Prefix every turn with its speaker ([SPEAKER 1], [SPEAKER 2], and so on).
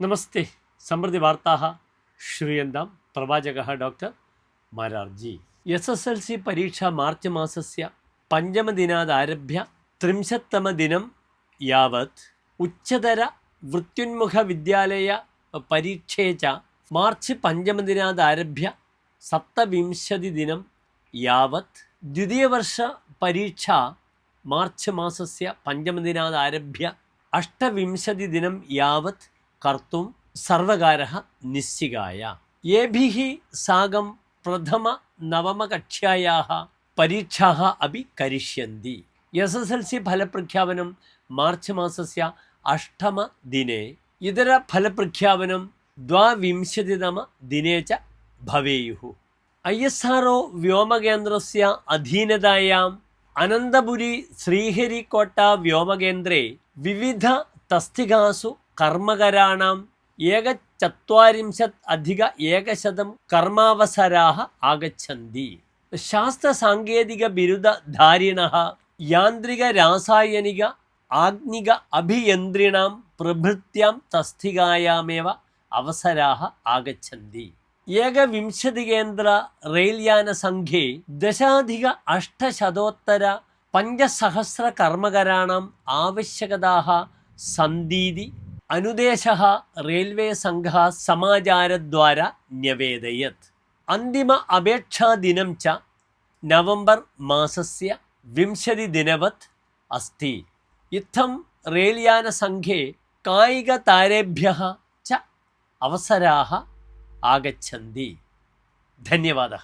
[SPEAKER 1] നമസ്തേ. സമൃദ്ധി വാർത്താഹ. ശ്രൂയന്താം പ്രവാചക doctor Mararji. S S L C പരീക്ഷ മാർച്ച് മാസസ്യ പഞ്ചമദിനാദാരഭ്യ ത്രിംശത്തമദിനം യാവത് ഉച്ചതര വൃത്യുന്മുഖ വിദ്യാലയ പരീക്ഷയെ ച മാർച്ച് പഞ്ചമദിനാദാരഭ്യ സപ്തവിംശതി ദിനം യാവത് ദ്വിതീയവർഷ പരീക്ഷ മാർച്ച് മാസസ്യ പഞ്ചമദിനാദാരഭ്യ അഷ്ടവിംശതി ദിനം യാവത് കർത്തും സർവകാര നിശ്ചികായ. ഏഭി സാഗം പ്രഥമ നവമകക്ഷ്യായാ പരീക്ഷാ അപി കരിഷ്യന്തി. എസ് എസ് എൽ സി ഫലപ്രഖ്യാപനം മാർച്ച് മാസസ്യ അഷ്ടമദിനെ ഇതര ഫലപ്രഖ്യാപനം ദ്വാവിംശതിതമദിനെ ച ഭവേയു ഐ എസ് ആർ ഒ വ്യോമകേന്ദ്രസ്യ അധീനതായാം. അനന്തപുരി ശ്രീഹരിക്കോട്ട വ്യോമകേന്ദ്രേ വിവിധ തസ്തികാസു കർമ്മകരാണാം. ഏകചത്വരിംശത് അധിക ഏകശതം കർമാവസരാഹ ആഗച്ഛന്തി. ശാസ്ത്രസാങ്കേതിക ബിരുദധാരിണ യാന്ത്രിക രാസായനിക ആഗ്നിക അഭിയന്ത്രിണാം പ്രഭൃത്യാം തസ്തികായാമേവ അവസരാഹ ആഗച്ഛന്തി. ഏകവിംശതികേന്ദ്ര റെയിൽയാനസംഘേ ദശാധിക അഷ്ടശതോത്തര പഞ്ചസഹസ്രകർമ്മകരാണാം ആവശ്യകതാ സന്തീതി അനുദേശ റെയിൽവേ സംഘ സമാചാരദ്വാര ന്യവേദയത്. അന്തിമ അപേക്ഷാദിനം ച നവംബർ മാസസ്യ വിംശതിദിനവത് അസ്തി. ഇത്തം റെയിൽയാനസംഘേ കായികതാരേഭ്യ ച അവസരാ ആഗച്ഛന്തി. ധന്യവാദ